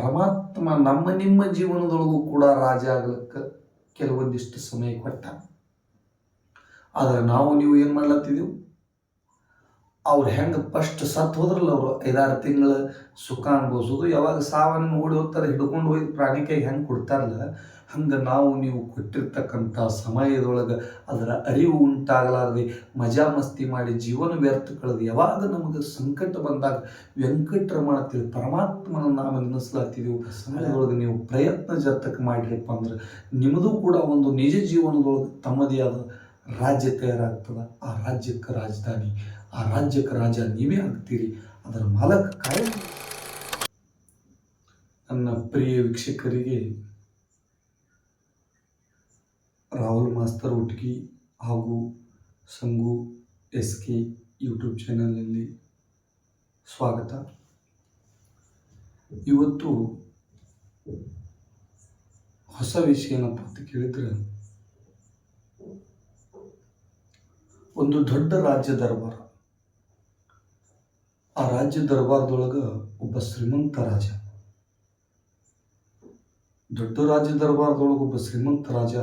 ಪರಮಾತ್ಮ ನಮ್ಮ ನಿಮ್ಮ ಜೀವನದೊಳಗೂ ಕೂಡ ರಾಜ ಆಗ್ಲಿಕ್ಕೆ ಕೆಲವೊಂದಿಷ್ಟು ಸಮಯ ಕೊಟ್ಟ. ಆದರೆ ನಾವು ನೀವು ಏನು ಮಾಡ್ಲತ್ತಿದೆವು? ಅವ್ರು ಹೆಂಗೆ ಫಸ್ಟ್ ಸತ್ತು ಹೋದ್ರಲ್ಲ ಅವರು, ಐದಾರು ತಿಂಗಳು ಸುಖ ಅನುಭವಿಸೋದು, ಯಾವಾಗ ಸಾವನ್ನು ಓಡಿ ಹೋಗ್ತಾರೆ, ಹಿಡ್ಕೊಂಡು ಹೋಗಿ ಪ್ರಾಣಿ ಕೈಗೆ ಹೆಂಗೆ ಕೊಡ್ತಾರಲ್ಲ, ಹಂಗೆ ನಾವು ನೀವು ಕೊಟ್ಟಿರ್ತಕ್ಕಂಥ ಸಮಯದೊಳಗೆ ಅದರ ಅರಿವು ಉಂಟಾಗಲಾರದೆ, ಮಜಾ ಮಸ್ತಿ ಮಾಡಿ ಜೀವನ ವ್ಯರ್ಥ ಕಳೆದು ಯಾವಾಗ ನಮಗೆ ಸಂಕಟ ಬಂದಾಗ ವೆಂಕಟರಮಣ ತಿಳಿ ಪರಮಾತ್ಮನ ನಾವು ನೆನೆಸ್ಲಾತಿದೆವು ಸಮಯದೊಳಗೆ ನೀವು ಪ್ರಯತ್ನ ಜತಕ್ಕೆ ಮಾಡಿರಪ್ಪ ಅಂದ್ರೆ ನಿಮ್ಮದು ಕೂಡ ಒಂದು ನಿಜ ಜೀವನದೊಳಗೆ ತಮ್ಮದೇ ಆದ ರಾಜ್ಯ ತಯಾರಾಗ್ತದೆ, ಆ ರಾಜ್ಯಕ್ಕೆ ರಾಜಧಾನಿ. ಆ ರಾಜ್ಯಕ್ಕೆ ರಾಜ ನೀವೇ ಆಗ್ತೀರಿ. ಅದರ ಮಾಲಕ ಕಾಯ. ನನ್ನ ಪ್ರಿಯ ವೀಕ್ಷಕರಿಗೆ, ರಾಹುಲ್ ಮಾಸ್ತರ್ ಹುಟ್ಗಿ ಹಾಗೂ ಸಂಗು ಎಸ್ ಕೆ ಯೂಟ್ಯೂಬ್ ಚಾನಲಲ್ಲಿ ಸ್ವಾಗತ. ಇವತ್ತು ಹೊಸ ವಿಷಯ ಏನಪ್ಪ ಅಂತ ಕೇಳಿದ್ರೆ, ಒಂದು ದೊಡ್ಡ ರಾಜ್ಯ ದರ್ಬಾರ. ರಾಜ್ಯ ದರ್ಬಾರ್ದೊಳಗೆ ಒಬ್ಬ ಶ್ರೀಮಂತ ರಾಜ. ದೊಡ್ಡ ರಾಜ್ಯ ದರ್ಬಾರ್ದೊಳಗೆ ಒಬ್ಬ ಶ್ರೀಮಂತ ರಾಜ.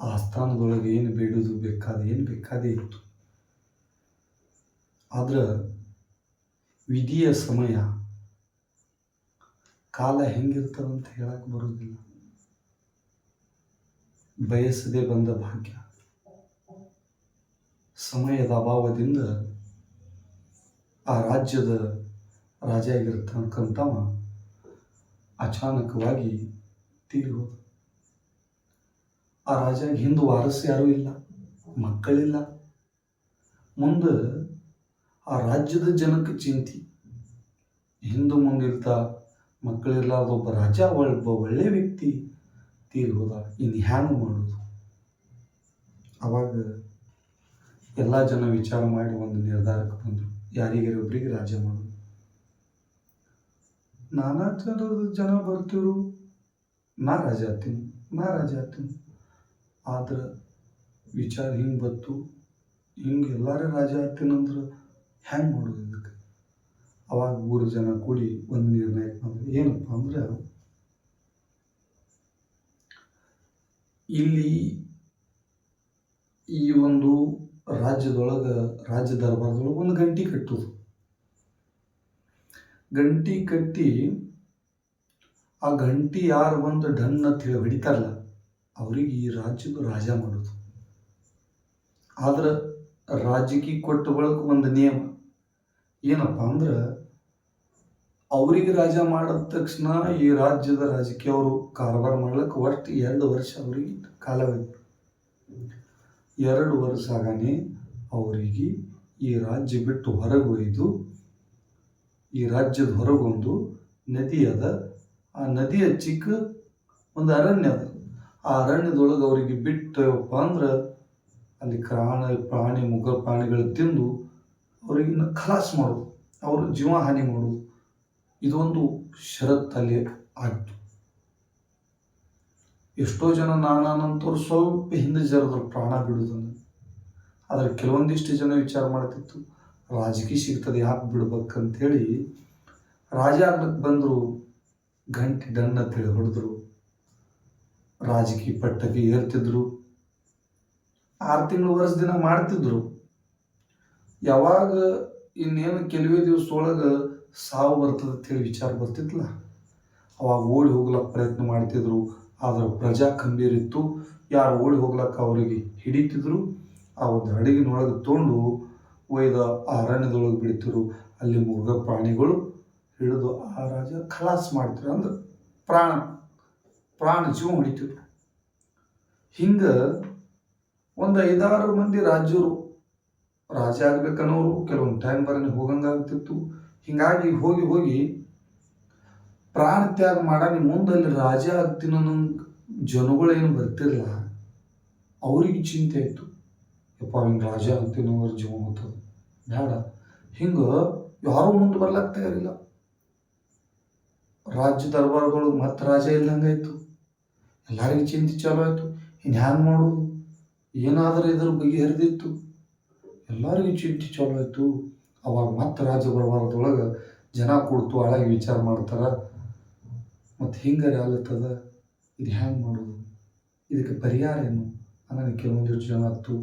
ಆ ಸ್ಥಾನದೊಳಗೆ ಏನು ಬೇಡುದು, ಬೇಕಾದ ಏನು ಬೇಕಾದೇ ಇತ್ತು. ಆದ್ರೆ ವಿಧಿಯ ಸಮಯ. ಕಾಲ ಹೆಂಗಿರ್ತದಂತ ಹೇಳಕ್ ಬರೋದಿಲ್ಲ. ಬಯಸದೆ ಬಂದ ಭಾಗ್ಯ. ಸಮಯದ ಅಭಾವದಿಂದ ಆ ರಾಜ್ಯದ ರಾಜ ಆಗಿರ್ತಕ್ಕಂಥವ ಅಚಾನಕವಾಗಿ ತೀರಿ ಹೋದ ಆ ರಾಜಾಗ ಹಿಂದೆ ವಾರಸ್ ಯಾರೂ ಇಲ್ಲ, ಮಕ್ಕಳಿಲ್ಲ. ಮುಂದೆ ಆ ರಾಜ್ಯದ ಜನಕ್ಕೆ ಚಿಂತಿ. ಹಿಂದೆ ಮುಂದಿರ್ತಾ ಮಕ್ಕಳಿರ್ಲಾರ್ದ ಒಬ್ಬ ರಾಜ, ಒಬ್ಬ ಒಳ್ಳೆ ವ್ಯಕ್ತಿ ತೀರಿ ಹೋದ ಇನ್ನು ಹ್ಯಾಂಗ ಮಾಡೋದು? ಅವಾಗ ಎಲ್ಲ ಜನ ವಿಚಾರ ಮಾಡಿ ಒಂದು ನಿರ್ಧಾರಕ್ಕೆ ಬಂದರು. ಯಾರಿಗಾರ ಒಬ್ಬರಿಗೆ ರಾಜ್ಯ ಮಾಡೋದು ನಾನಾ ಥರದ ಜನ ಬರ್ತಿರು. ನಾ ರಾಜ ಆಗ್ತೀನಿ, ನಾ ರಾಜ ಆಗ್ತೀನಿ. ಆದ್ರೆ ವಿಚಾರ ಹಿಂಗೆ ಬತ್ತು ಹಿಂಗೆ ಎಲ್ಲರೂ ರಾಜ ಆಗ್ತೀನಂದ್ರೆ ಹೆಂಗೆ ಮಾಡೋದು ಇದಕ್ಕೆ? ಅವಾಗ ಮೂರು ಜನ ಕೂಡಿ ಒಂದು ನಿರ್ಣಯ ಮಾಡಿದ್ರು ಏನಪ್ಪ ಅಂದ್ರೆ, ಇಲ್ಲಿ ಈ ಒಂದು ರಾಜ್ಯದೊಳಗೆ, ರಾಜ್ಯ ದರ್ಬಾರದೊಳಗೆ ಒಂದು ಗಂಟಿ ಕಟ್ಟೋದು. ಗಂಟಿ ಕಟ್ಟಿ ಆ ಗಂಟಿ ಯಾರು ಬಂದು ಡನ್ ಅಂತ ಹೇಳಿ ಹೊಡಿತಾರಲ್ಲ, ಅವ್ರಿಗೆ ಈ ರಾಜ್ಯದ ರಾಜ ಮಾಡೋದು. ಆದ್ರೆ ರಾಜಕೀಯ ಕೊಟ್ಟ ಬಳಕ ಒಂದು ನಿಯಮ. ಏನಪ್ಪ ಅಂದ್ರೆ ಅವರಿಗೆ ರಾಜ ಮಾಡಿದ ತಕ್ಷಣ ಈ ರಾಜ್ಯದ ರಾಜಕೀಯ ಅವರು ಕಾರವಾರ ಮಾಡ್ಲಿಕ್ಕೆ ಒಟ್ಟು ಎರಡು ವರ್ಷ ಅವರಿಗೆ ಕಾಲವಿತ್ತು ಎರಡು ವರ್ಷ ಆಗಾನೆ ಅವರಿಗೆ ಈ ರಾಜ್ಯ ಬಿಟ್ಟು ಹೊರಗೆ ಒಯ್ದು ಈ ರಾಜ್ಯದ ಹೊರಗೊಂದು ನದಿ ಅದ. ಆ ನದಿಯ ಚಿಕ್ಕ ಒಂದು ಅರಣ್ಯ ಅದ. ಆ ಅರಣ್ಯದೊಳಗೆ ಅವರಿಗೆ ಬಿಟ್ಟಪ್ಪ ಅಂದ್ರೆ ಅಲ್ಲಿ ಪ್ರಾಣ ಪ್ರಾಣಿ ಮುಗ ಪ್ರಾಣಿಗಳು ತಿಂದು ಅವರಿಗೆ ಖಲಾಸ್ ಮಾಡೋದು. ಅವ್ರ ಜೀವ ಹಾನಿ ಮಾಡೋದು. ಇದೊಂದು ಷರತ್ತಲ್ಲಿ ಆಯಿತು ಎಷ್ಟೋ ಜನ ನಾನಂತವ್ರು ಸ್ವಲ್ಪ ಹಿಂದೆ ಜರದ್ರು ಪ್ರಾಣ ಬಿಡೋದನ್ನು. ಆದರೆ ಕೆಲವೊಂದಿಷ್ಟು ಜನ ವಿಚಾರ ಮಾಡ್ತಿತ್ತು, ರಾಜಕೀಯ ಸಿಗ್ತದೆ, ಯಾಕೆ ಬಿಡ್ಬೇಕಂತೇಳಿ ರಾಜ ಆಗ್ಲಿಕ್ಕೆ ಬಂದರು, ಗಂಟೆ ಡನ್ನ ತಿಳಿ ಹೊಡೆದ್ರು. ರಾಜಕೀಯ ಪಟ್ಟಕ್ಕೆ ಏರ್ತಿದ್ರು. ಆರು ತಿಂಗಳು ವರ್ಷ ದಿನ ಮಾಡ್ತಿದ್ರು. ಯಾವಾಗ ಇನ್ನೇನು ಕೆಲವೇ ದಿವಸ ಸಾವು ಬರ್ತದೆ ಅಂತೇಳಿ ವಿಚಾರ ಬರ್ತಿತ್ತಲ್ಲ, ಅವಾಗ ಓಡಿ ಹೋಗ್ಲಕ್ಕೆ ಪ್ರಯತ್ನ ಮಾಡ್ತಿದ್ರು. ಆದ್ರೆ ಪ್ರಜಾ ಖಂಬೀರ್ ಇತ್ತು ಯಾರು ಓಡಿ ಹೋಗ್ಲಕ್ಕ ಅವರಿಗೆ ಹಿಡಿತಿದ್ರು. ಆ ಒಂದು ಹಡಗಿನೊಳಗೆ ತೊಂಡು ಒಯ್ದ ಅರಣ್ಯದೊಳಗೆ ಬಿಡ್ತಿರು ಅಲ್ಲಿ ಮೃಗ ಪ್ರಾಣಿಗಳು ಹಿಡಿದು ಆ ರಾಜ ಖಲಾಸ್ ಮಾಡ್ತಿರು ಅಂದ್ರೆ ಪ್ರಾಣ ಪ್ರಾಣ ಜೀವ ಹೊಡಿತಿದ್ರು ಹಿಂಗೆ ಒಂದು ಐದಾರು ಮಂದಿ ರಾಜ್ಯರು ರಾಜ ಆಗ್ಬೇಕನ್ನೋರು ಕೆಲವೊಂದು ಟೈಮ್ ಬರನೆ ಹೋಗಂಗಾಗ್ತಿತ್ತು. ಹಿಂಗಾಗಿ ಹೋಗಿ ಹೋಗಿ ಪ್ರಾಣ ತ್ಯಾಗ ಮುಂದೆ ಅಲ್ಲಿ ರಾಜ ಆಗ್ತೀನಿ ಜನಗಳು ಏನು ಬರ್ತಿರಲ್ಲ ಅವ್ರಿಗೆ ಚಿಂತೆ ಆಯಿತು ಯಪ್ಪ, ಹಿಂಗೆ ರಾಜ ಆಗ್ತೀನಿ ಅವ್ರ ಜೀವ ಹೋಗ್ತದೆ ಬೇಡ ಹಿಂಗೆ ಯಾರೂ ಮುಂದೆ ಬರ್ಲಾಕ ತಯಾರಿಲ್ಲ. ರಾಜ್ಯ ದರ್ಬಾರ್ಗಳು ಮತ್ತೆ ರಾಜ ಇಲ್ಲಂಗಾಯ್ತು ಎಲ್ಲರಿಗೂ ಚಿಂತೆ ಚಾಲೂ ಆಯಿತು. ಇನ್ನು ಹ್ಯಾಂಗೆ ಮಾಡೋದು? ಏನಾದರೂ ಇದ್ರ ಬಗ್ಗೆ ಹರಿದಿತ್ತು. ಎಲ್ಲರಿಗೂ ಚಿಂತೆ ಚಾಲೂ ಆಯಿತು. ಅವಾಗ ಮತ್ತೆ ರಾಜ ದರ್ಬಾರದೊಳಗೆ ಜನ ಕೊಡ್ತು ಹಾಳಾಗಿ ವಿಚಾರ ಮಾಡ್ತಾರ. ಮತ್ತು ಹಿಂಗಾರೆ ಆಗ್ಲತ್ತದ ಇದು ಹ್ಯಾಂಗೆ ಮಾಡೋದು? ಇದಕ್ಕೆ ಪರಿಹಾರ ಏನು? ಅನ್ನೋದು ಕೆಲವೊಂದಿಷ್ಟು ಜನ ಆಯ್ತು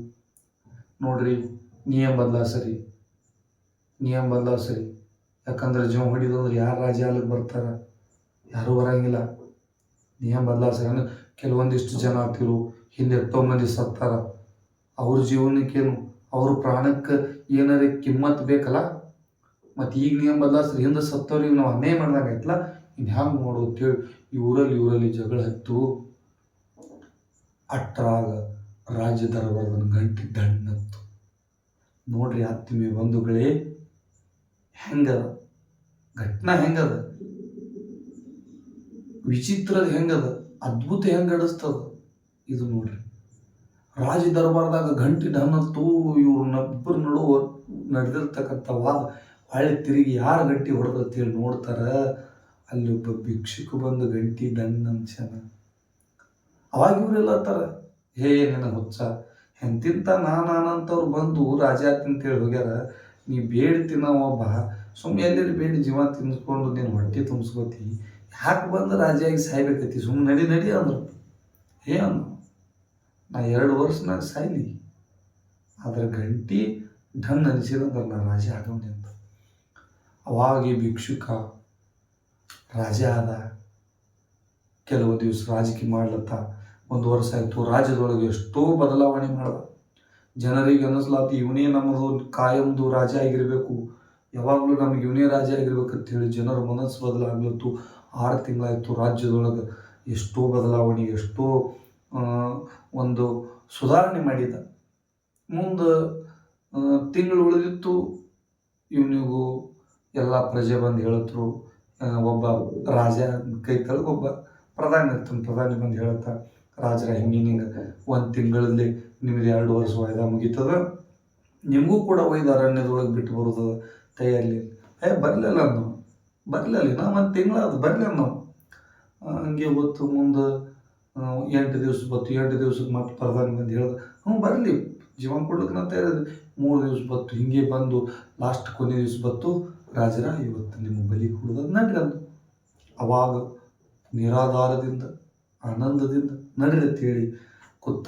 ನೋಡ್ರಿ, ನಿಯಮ ಬದಲಾಸರಿ ನಿಯಮ ಬದಲಾಸರಿ ಯಾಕಂದ್ರೆ ಜೀವ ಹೊಡಿದು ಅಂದ್ರೆ ಯಾರು ರಾಜ್ಯಾಲಕ್ಕೆ ಬರ್ತಾರ? ಯಾರೂ ಬರಂಗಿಲ್ಲ. ನಿಯಮ ಬದಲಾಸರಿ ಅಂದ್ರೆ ಕೆಲವೊಂದಿಷ್ಟು ಜನ ಆಗ್ತಿರು ಹಿಂದೆ ಎಷ್ಟೋ ಮಂದಿ ಸತ್ತಾರ. ಅವ್ರ ಜೀವನಕ್ಕೇನು? ಅವ್ರ ಪ್ರಾಣಕ್ಕೆ ಏನಾರ ಕಿಮ್ಮತ್ ಬೇಕಲ್ಲ? ಮತ್ತು ಈಗ ನಿಯಮ ಬದಲಾಸ್ರಿ ಹಿಂದೆ ಸತ್ತವ್ರಿಗೆ ನಾವು ಅನ್ಯಾಯ ಮಾಡ್ದಂಗೆ ಆಯ್ತಲ್ಲ? ಇನ್ನು ಹ್ಯಾಂಗೆ ಮಾಡೋದು ಅಂತೇಳಿ ಈ ಊರಲ್ಲಿ ಇವರಲ್ಲಿ ಜಗಳ ಹತ್ತು. ಅಟ್ರಾಗ ರಾಜ್ಯ ದರಬಾರ್ದನ ಗಂಟೆ ದಂಡತ್ತು ನೋಡ್ರಿ ಆತ್ಮೀಯ ಬಂಧುಗಳೇ, ಹೆಂಗದ? ಘಟನೆ ಹೆಂಗದ? ವಿಚಿತ್ರದ ಹೆಂಗದ? ಅದ್ಭುತ ಹೆಂಗೆ ನಡೆಸ್ತದ? ಇದು ನೋಡ್ರಿ. ರಾಜ ದರ್ಬಾರ್ದಾಗ ಗಂಟಿ ಡನ್ನತ್ತು ಇವ್ರ ಇಬ್ಬರು ನಡುವ ನಡೆದಿರ್ತಕ್ಕಂಥ ವಾದ ಹೊಳ್ಳಿ ತಿರುಗಿ ಯಾರು ಗಂಟೆ ಹೊಡೆದತ್ತೇಳಿ ನೋಡ್ತಾರ? ಅಲ್ಲಿ ಒಬ್ಬ ಭಿಕ್ಷುಕ ಬಂದು ಗಂಟಿ ದಣ್ಣ ಅನ್ಸ್ಯಾನ ಅವಾಗ ಇವರೆಲ್ಲ ಅಂತಾರ ಹೇ ನಿನಗೆ ಹುಚ್ಚ, ಎಂತಿಂತ ನಾನಂತವ್ರು ಬಂದು ರಾಜ ಅಂತೇಳಿ ಹೋಗ್ಯಾರ, ನೀ ಬೇಡ ತಿನ್ನೋ ಒಬ್ಬ ಸುಮ್ಮನೆ ಎಲ್ಲೆಲ್ಲಿ ಬೇಡಿ ಜೀವ ತಿನ್ಸ್ಕೊಂಡು ನೀನು ಹೊಟ್ಟೆ ತುಂಬಿಸ್ಕೋತಿ, ಯಾಕೆ ಬಂದು ರಾಜಿಯಾಗಿ ಸಾಯ್ಬೇಕೈತಿ ಸುಮ್ಮನೆ ನಡಿ ನಡಿ ಅಂದ್ರು. ಹೇ ಅಂದ ನಾ ಎರಡು ವರ್ಷನಾಗ ಸಾಯ್ಲಿ, ಆದ್ರೆ ಗಂಟಿ ಢನ್ ಅನಿಸಿದಂದ್ರೆ ನಾ ರಾಜ ಆಗವನೆ ಅಂತ ಅವಾಗ ಭಿಕ್ಷುಕ ರಾಜ ಆದ ಕೆಲವು ದಿವಸ ರಾಜಕೀಯ ಮಾಡ್ಲತ್ತ ಒಂದು ವರ್ಷ ಆಯಿತು. ರಾಜ್ಯದೊಳಗೆ ಎಷ್ಟೋ ಬದಲಾವಣೆ ಮಾಡ್ದ. ಜನರಿಗೆ ಅನ್ನಿಸ್ಲಾತು ಇವನೇ ನಮ್ಮದು ಕಾಯಮ್ದು ರಾಜ ಆಗಿರಬೇಕು. ಯಾವಾಗಲೂ ನಮ್ಗೆ ಇವನೇ ರಾಜ ಆಗಿರ್ಬೇಕಂತ ಹೇಳಿ ಜನರ ಮನಸ್ಸು ಬದಲಾಗ್ಲತ್ತು. ಆರು ತಿಂಗಳಾಯಿತು ರಾಜ್ಯದೊಳಗೆ ಎಷ್ಟೋ ಬದಲಾವಣೆ ಎಷ್ಟೋ ಒಂದು ಸುಧಾರಣೆ ಮಾಡಿದ. ಮುಂದೆ ತಿಂಗಳು ಉಳಿದಿತ್ತು. ಇವನಿಗೂ ಎಲ್ಲ ಪ್ರಜೆ ಬಂದು ಹೇಳತ್ರು ಆ, ಒಬ್ಬ ರಾಜ ಕೈ ಕೆಳಗೆ ಒಬ್ಬ ಪ್ರಧಾನಿ ಇರ್ತಾನೆ. ಪ್ರಧಾನಿ ಬಂದು ಹೇಳ್ತಾ ರಾಜರ, ಹಿಂಗೆ ಹಿಂಗೆ ಒಂದು ತಿಂಗಳಲ್ಲಿ ನಿಮಗೆ ಎರಡು ವರ್ಷ ವಾಯ್ದ ಮುಗೀತದ? ನಿಮಗೂ ಕೂಡ ಒಯ್ದು ಅರಣ್ಯದೊಳಗೆ ಬಿಟ್ಟು ಬರೋದು ತಯಾರಿ ಏ, ಬರಲಿಲ್ಲ ನಾವು ಬರಲಿಲ್ಲ. ನಾ ಒಂದು ಅದು ಬರಲಿಲ್ಲ ನಾವು ಹಂಗೆ ಹೊತ್ತು ಮುಂದೆ ಎಂಟು ದಿವ್ಸ ಬತ್ತು. ಎಂಟು ದಿವ್ಸಕ್ಕೆ ಮತ್ತೆ ಪ್ರಧಾನಿ ಬಂದು ಹೇಳ್ದ, ಹ್ಞೂ, ಬರಲಿ. ಜೀವನ ಕೊಡ್ಲಿಕ್ಕೆ ಇರೋದು ಮೂರು ದಿವಸ ಬತ್ತು ಹಿಂಗೆ ಬಂದು ಲಾಸ್ಟ್ ಕೊನೆ ದಿವಸ ಬತ್ತು ರಾಜರ ಇವತ್ತು ನಿಮ್ಮ ಬಲಿ ಕೊಡೋದು ನಡ್ರಿ ಅಂದು. ಅವಾಗ ನಿರಾಧಾರದಿಂದ, ಆನಂದದಿಂದ ನಡ್ರಿ ಅಂತೇಳಿ ಕುತ್ತ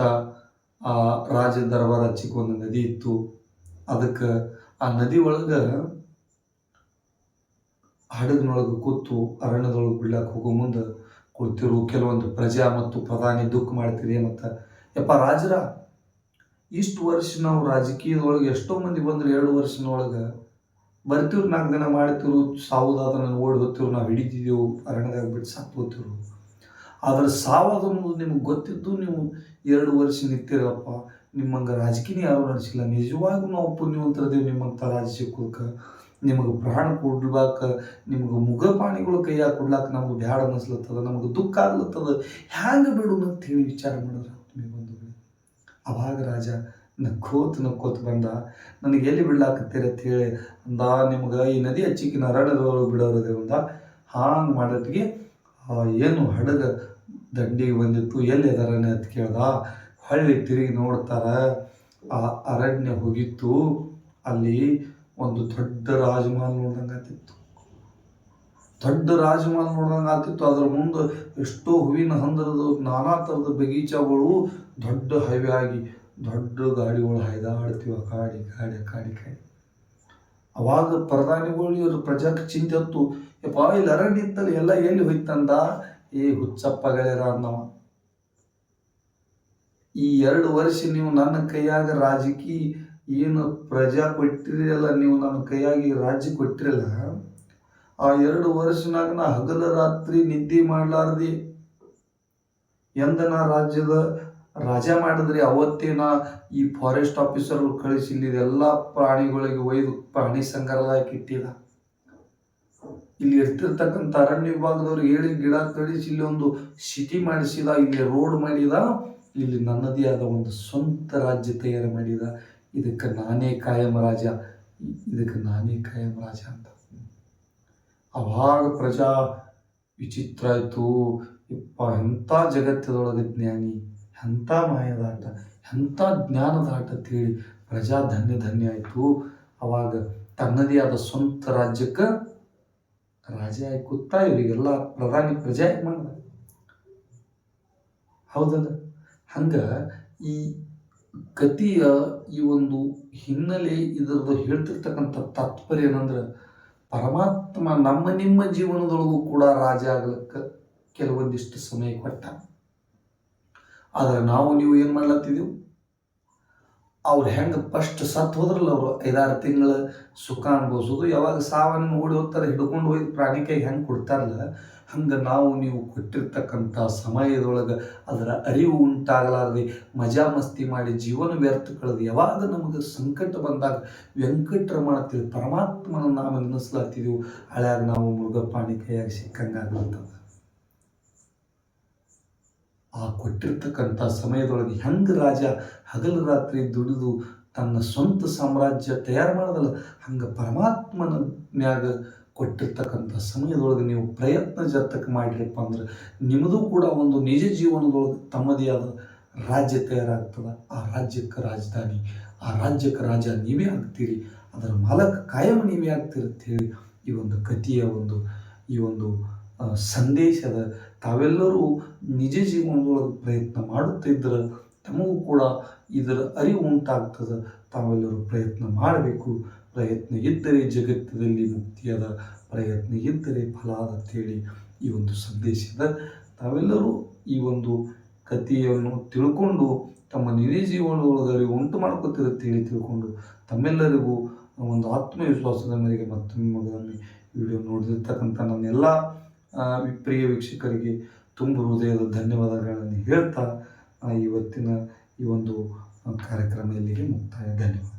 ಆ ರಾಜ ದರ್ಬಾರ ಒಂದು ನದಿ ಇತ್ತು. ಅದಕ್ಕೆ ಆ ನದಿ ಒಳಗೆ ಹಡಗಿನೊಳಗೆ ಕೂತು ಅರಣ್ಯದೊಳಗೆ ಬಿಡ್ಲಕ್ಕೆ ಹೋಗೋ ಮುಂದೆ ಕುಳಿತಿರು ಕೆಲವೊಂದು ಪ್ರಜಾ ಮತ್ತು ಪ್ರಧಾನಿ ದುಃಖ ಮಾಡ್ತೀರಿ ಮತ್ತು, ಯಪ್ಪ ರಾಜರ ಇಷ್ಟು ವರ್ಷ ನಾವು ರಾಜಕೀಯದೊಳಗೆ ಎಷ್ಟೋ ಮಂದಿ ಬಂದ್ರೆ ಎರಡು ವರ್ಷನೊಳಗೆ ಬರ್ತೀವ್ರು ನಾಲ್ಕು ದಿನ ಮಾಡ್ತಿರು ಸಾವುದಾದ ಓಡಿ ಹೋಗ್ತಿರು ನಾವು ಹಿಡಿತಿದ್ದೆವು ಅರಣ್ಯದಾಗ ಬಿಟ್ಟು ಸತ್ತು ಹೋಗ್ತಿರು ಆದ್ರೆ ಸಾವದ ನಿಮ್ಗೆ ಗೊತ್ತಿದ್ದು ನೀವು ಎರಡು ವರ್ಷ ನಿಂತಿರಪ್ಪ. ನಿಮ್ಮಂಗೆ ರಾಜಕೀಯ ಯಾರು ನಡೆಸಿಲ್ಲ. ನಿಜವಾಗೂ ನಾವು ಪುಣ್ಯವಂತರದೇವು ನಿಮ್ಮಂಥ ರಾಜ ಸಿಕ್ಕೋಕೆ ನಿಮಗೆ ಪ್ರಾಣ ಕೊಡ್ಲಾಕ, ನಿಮ್ಗೆ ಮುಗಪಾಣಿಗಳು ಕೈಯಾಗ ಕೊಡ್ಲಾಕ ನಮ್ಗೆ ಬ್ಯಾಡ ಅನ್ನಿಸ್ಲತ್ತದ ನಮಗೆ ದುಃಖ ಆಗ್ಲತ್ತದ. ಹ್ಯಾಂಗೆ ಬಿಡು ಅಂತ ಹೇಳಿ ವಿಚಾರ ಮಾಡಿದ್ರೆ ಅವಾಗ ರಾಜ ನಕ್ಕೋತ್ ನಕ್ಕೋತ್ ಬಂದ. ನನಗೆ ಎಲ್ಲಿ ಬಿಡ್ಲಾಕತ್ತೀರಿ ಅಂತ ಹೇಳಿ, ಅಂದ, ನಿಮ್ಗೆ ಈ ನದಿ ಹಚ್ಚಿಕಿನ ಅರಣ್ಯದೊಳಗೆ ಬಿಡೋರದೆ ಅಂದ. ಹಾಂಗೆ ಮಾಡೋತ್ತಿಗೆ ಆ, ಏನು ಹಡಗ ದಂಡಿಗೆ ಬಂದಿತ್ತು, ಎಲ್ಲಿ ಅರಣ್ಯ ಅಂತ ಕೇಳ್ದ. ಹಳ್ಳಿ ತಿರುಗಿ ನೋಡ್ತಾರ, ಆ ಅರಣ್ಯ ಹೋಗಿತ್ತು. ಅಲ್ಲಿ ಒಂದು ದೊಡ್ಡ ರಾಜಮಹಲ್ ನೋಡ್ದಂಗೆ ಆತಿತ್ತು ದೊಡ್ಡ ರಾಜಮಹಲ್ ನೋಡ್ದಂಗೆ ಆಗ್ತಿತ್ತು. ಅದ್ರ ಮುಂದೆ ಎಷ್ಟೋ ಹೂವಿನ ಹಂದರದ ನಾನಾ ಥರದ ಬಗೀಚಾಗಳು ದೊಡ್ಡ ಹೈವೇ ಆಗಿ ದೊಡ್ಡ ಗಾಡಿಗಳು ಹೈದಾಡ್ತೀವಿ ಕಾಡಿ ಕಾಡಿ ಕಾಡಿ ಕಾಡಿ. ಅವಾಗ ಪ್ರಧಾನಿಗಳು ಇವರು ಪ್ರಜಾಕ್ಕೆ ಚಿಂತೆ ಹೊತ್ತು, ಯಪ್ಪ, ಇಲ್ಲಿ ಅರಣ್ಯ ಇತ್ತಲ್ಲ, ಎಲ್ಲ ಎಲ್ಲಿ ಹೋಯ್ತಂದ? ಏ, ಹುಚ್ಚಪ್ಪ ಗೆಳೆಯರ, ಅಂದವ. ಈ ಎರಡು ವರ್ಷ ನೀವು ನನ್ನ ಕೈಯಾಗ ರಾಜಕೀಯ ಏನು ಪ್ರಜಾ ಕೊಟ್ಟಿರಲ್ಲ ನೀವು ನನ್ನ ಕೈಯಾಗಿ ರಾಜ್ಯ ಕೊಟ್ಟಿರಲ್ಲ ಆ ಎರಡು ವರ್ಷನಾಗ ನಾ ಹಗಲ ರಾತ್ರಿ ನಿದ್ದೆ ಮಾಡಲಾರ್ದಿ ಎಂದ ನಾ ರಾಜ್ಯದ ರಾಜ ಮಾಡಿದ್ರಿ, ಅವತ್ತೇ ನಾ ಈ ಫಾರೆಸ್ಟ್ ಆಫೀಸರ್ ಕಳಿಸಿ ಇಲ್ಲಿ ಎಲ್ಲ ಪ್ರಾಣಿಗಳಿಗೆ ಒಯ್ದು ಪ್ರಾಣಿ ಸಂಗ್ರಹಾಲಯಕ್ಕೆ ಇಟ್ಟಿದ. ಇಲ್ಲಿ ಇರ್ತಿರ್ತಕ್ಕಂಥ ಅರಣ್ಯ ವಿಭಾಗದವ್ರು ಹೇಳಿ ಗಿಡ ಕಳಿಸಿ ಇಲ್ಲಿ ಒಂದು ಸಿಟಿ ಮಾಡಿಸಿದ, ಇಲ್ಲಿ ರೋಡ್ ಮಾಡಿದ, ಇಲ್ಲಿ ನನ್ನದೇ ಆದ ಒಂದು ಸ್ವಂತ ರಾಜ್ಯ ತಯಾರು ಮಾಡಿದ. ಇದಕ್ಕೆ ನಾನೇ ಕಾಯಂ ರಾಜ, ಇದಕ್ಕೆ ನಾನೇ ಕಾಯಂ ರಾಜ ಅಂತ. ಅವಾಗ ಪ್ರಜಾ ವಿಚಿತ್ರ ಆಯಿತು. ಇಪ್ಪ ಎಂಥ ಜಗತ್ತದೊಳಗೆ ಜ್ಞಾನಿ, ಎಂಥ ಮಾಯದಾಟ ಎಂಥ ಜ್ಞಾನದಾಟ ತಿಳಿ ಪ್ರಜಾ ಧನ್ಯ ಧನ್ಯ ಆಯಿತು. ಅವಾಗ ತನ್ನದೇ ಆದ ಸ್ವಂತ ರಾಜ್ಯಕ್ಕೆ ರಾಜ ಆಗಿ ಕೂತ ಇವರಿಗೆಲ್ಲ ಪ್ರಧಾನಿ ಪ್ರಜೆ ಮಾಡ ಹೌದಲ್ಲ? ಹಂಗೆ ಈ ಗತಿಯ ಈ ಒಂದು ಹಿನ್ನೆಲೆ ಇದರದ್ದು ಹೇಳ್ತಿರ್ತಕ್ಕಂಥ ತಾತ್ಪರ್ಯ ಏನಂದ್ರೆ ಪರಮಾತ್ಮ ನಮ್ಮ ನಿಮ್ಮ ಜೀವನದೊಳಗೂ ಕೂಡ ರಾಜ ಆಗ್ಲಿಕ್ಕೆ ಕೆಲವೊಂದಿಷ್ಟು ಸಮಯ ಕೊಟ್ಟ. ಆದರೆ ನಾವು ನೀವು ಏನು ಮಾಡ್ಲತ್ತಿದೆವು? ಅವ್ರು ಹೆಂಗೆ ಫಸ್ಟ್ ಸತ್ತು ಹೋದ್ರಲ್ಲ ಅವರು? ಐದಾರು ತಿಂಗಳು ಸುಖ ಅನುಭವಿಸೋದು. ಯಾವಾಗ ಸಾವನ್ನು ಓಡಿ ಹೋಗ್ತಾರೆ, ಹಿಡ್ಕೊಂಡು ಹೋಗಿ ಪ್ರಾಣಿ ಕೈಗೆ ಹೆಂಗೆ ಕೊಡ್ತಾರಲ್ಲ, ಹಂಗೆ ನಾವು ನೀವು ಕೊಟ್ಟಿರ್ತಕ್ಕಂಥ ಸಮಯದೊಳಗೆ ಅದರ ಅರಿವು ಉಂಟಾಗಲಾರದೆ, ಮಜಾ ಮಸ್ತಿ ಮಾಡಿ ಜೀವನ ವ್ಯರ್ಥ ಕಳೆದು ಯಾವಾಗ ನಮಗೆ ಸಂಕಟ ಬಂದಾಗ ವೆಂಕಟರಮಣ ಪರಮಾತ್ಮನ ನಾಮ ನೆನೆಸ್ಲಾತಿದೆವು ಹಳ್ಯಾಗ ನಾವು ಮೃಗಪ್ರಾಣಿ ಕೈಯಾಗಿ ಸಿಕ್ಕಂಗಾಗ್ಬಿಡ್ತದೆ ಆ ಕೊಟ್ಟಿರ್ತಕ್ಕಂಥ ಸಮಯದೊಳಗೆ ಹೆಂಗೆ ರಾಜ ಹಗಲು ರಾತ್ರಿ ದುಡಿದು ತನ್ನ ಸ್ವಂತ ಸಾಮ್ರಾಜ್ಯ ತಯಾರು ಮಾಡೋದಲ್ಲ, ಹಂಗೆ ಪರಮಾತ್ಮನ ನ್ಯಾಗ ಕೊಟ್ಟಿರ್ತಕ್ಕಂಥ ಸಮಯದೊಳಗೆ ನೀವು ಪ್ರಯತ್ನ ಜತಕ್ಕೆ ಮಾಡಿರಪ್ಪ ಅಂದ್ರೆ ನಿಮ್ಮದು ಕೂಡ ಒಂದು ನಿಜ ಜೀವನದೊಳಗೆ ತಮ್ಮದೇ ಆದ ರಾಜ್ಯ ತಯಾರಾಗ್ತದೆ. ಆ ರಾಜ್ಯಕ್ಕೆ ರಾಜಧಾನಿ, ಆ ರಾಜ್ಯಕ್ಕೆ ರಾಜ ನೀವೇ ಆಗ್ತೀರಿ, ಅದರ ಮಾಲಕ ಕಾಯಂ ನೀವೇ ಆಗ್ತೀರಿ ಹೇಳಿ ಈ ಒಂದು ಕಥೆಯ ಒಂದು, ಈ ಒಂದು ಸಂದೇಶದ ತಾವೆಲ್ಲರೂ ನಿಜ ಜೀವನದೊಳಗೆ ಪ್ರಯತ್ನ ಮಾಡುತ್ತಿದ್ದರೆ ತಮಗೂ ಕೂಡ ಇದರ ಅರಿವು ಉಂಟಾಗ್ತದೆ. ತಾವೆಲ್ಲರೂ ಪ್ರಯತ್ನ ಮಾಡಬೇಕು. ಪ್ರಯತ್ನ ಇದ್ದರೆ ಜಗತ್ತಿನಲ್ಲಿ ಮುಕ್ತಿಯಾದ, ಪ್ರಯತ್ನ ಇದ್ದರೆ ಫಲ ಅಂತೇಳಿ ಈ ಒಂದು ಸಂದೇಶದ ತಾವೆಲ್ಲರೂ ಈ ಒಂದು ಕಥೆಯನ್ನು ತಿಳ್ಕೊಂಡು ತಮ್ಮ ನಿಜ ಜೀವನದೊಳಗೆ ಉಂಟು ಮಾಡ್ಕೋತಿರುತ್ತೇಳಿ ತಿಳ್ಕೊಂಡು ತಮ್ಮೆಲ್ಲರಿಗೂ ಒಂದು ಆತ್ಮವಿಶ್ವಾಸದ ಮೇರೆಗೆ ಮತ್ತೊಮ್ಮೆ ವಿಡಿಯೋ ನೋಡಿರ್ತಕ್ಕಂಥ ನನ್ನೆಲ್ಲ ಪ್ರಿಯ ವೀಕ್ಷಕರಿಗೆ ತುಂಬ ಹೃದಯದ ಧನ್ಯವಾದಗಳನ್ನು ಹೇಳ್ತಾ ಇವತ್ತಿನ ಈ ಒಂದು ಕಾರ್ಯಕ್ರಮ ಇಲ್ಲಿಗೆ ಮುಕ್ತಾಯ. ಧನ್ಯವಾದ.